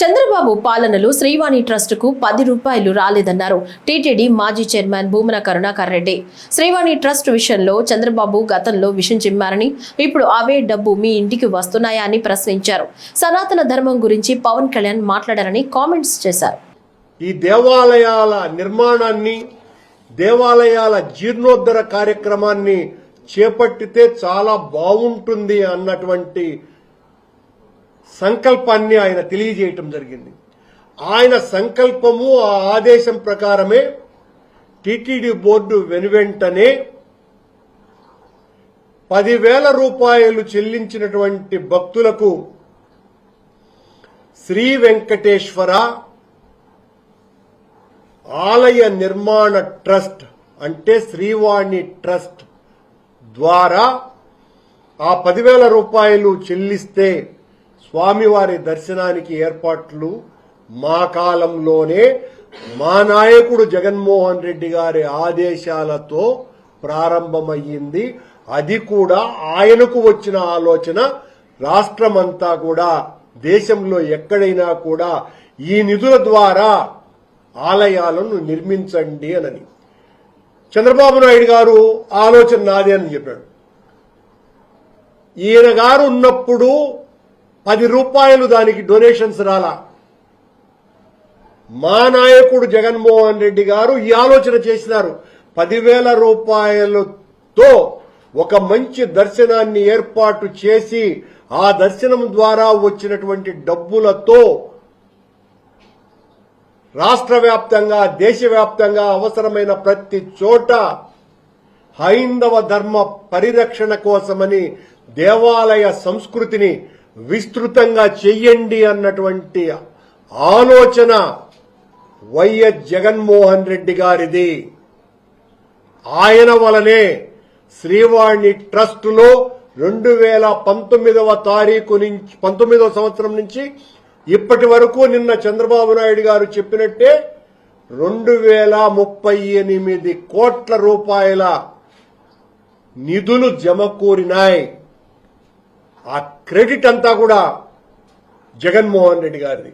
చంద్రబాబు పాలనలో శ్రీవాణి ట్రస్టుకు పది రూపాయలు రాలేదన్నారు. టీటీడీ మాజీ చైర్మన్ భూమన కరుణాకర్ రెడ్డి. శ్రీవాణి ట్రస్ట్ విషయంలో చంద్రబాబు గతంలో విషం చిమ్మారని ఇప్పుడు అవే డబ్బు మీ ఇంటికి వస్తున్నాయా అని ప్రశ్నించారు. సనాతన ధర్మం గురించి పవన్ కళ్యాణ్ మాట్లాడారని కామెంట్స్ చేశారు. ఈ దేవాలయాల నిర్మాణాన్ని దేవాలయాల జీర్ణోద్ధర కార్యక్రమాన్ని చేపట్టితే చాలా బాగుంటుంది అన్నటువంటి సంకల్పాన్ని ఆయన తెలియజేయటం జరిగింది. ఆయన సంకల్పము ఆ ఆదేశం ప్రకారమే టిటిడి బోర్డు వెనువెంటనే పదివేల రూపాయలు చెల్లించినటువంటి భక్తులకు శ్రీ వెంకటేశ్వర ఆలయ నిర్మాణ ట్రస్ట్ అంటే శ్రీవాణి ట్రస్ట్ ద్వారా ఆ పదివేల రూపాయలు చెల్లిస్తే స్వామివారి దర్శనానికి ఏర్పాట్లు మా కాలంలోనే మా నాయకుడు జగన్మోహన్ రెడ్డి గారి ఆదేశాలతో ప్రారంభమయ్యింది. అది కూడా ఆయనకు వచ్చిన ఆలోచన. రాష్ట్రమంతా కూడా దేశంలో ఎక్కడైనా కూడా ఈ నిధుల ద్వారా ఆలయాలను నిర్మించండి అనని. చంద్రబాబు నాయుడు గారు ఆలోచన నాదే అని చెప్పాడు. ఈయన గారు ఉన్నప్పుడు పది రూపాయలు దానికి డొనేషన్స్ రాలా. మా నాయకుడు జగన్మోహన్ రెడ్డి గారు ఈ ఆలోచన చేసినారు. పదివేల రూపాయలతో ఒక మంచి దర్శనాన్ని ఏర్పాటు చేసి ఆ దర్శనం ద్వారా వచ్చినటువంటి డబ్బులతో రాష్ట్ర వ్యాప్తంగా దేశవ్యాప్తంగా అవసరమైన ప్రతి చోట హైందవ ధర్మ పరిరక్షణ కోసమని దేవాలయ సంస్కృతిని విస్తృతంగా చెయ్యండి అన్నటువంటి ఆలోచన వైఎస్ జగన్మోహన్ రెడ్డి గారిది. ఆయన వలనే శ్రీవాణి ట్రస్టులో రెండు వేల పంతొమ్మిదవ తారీఖు నుంచి పంతొమ్మిదవ సంవత్సరం నుంచి ఇప్పటి వరకు నిన్న చంద్రబాబు నాయుడు గారు చెప్పినట్టే రెండు వేల ముప్పై ఎనిమిది కోట్ల రూపాయల నిధులు జమకూరినాయి ఆ క్రెడిట్ అంతా కూడా జగన్మోహన్ రెడ్డి గారిది.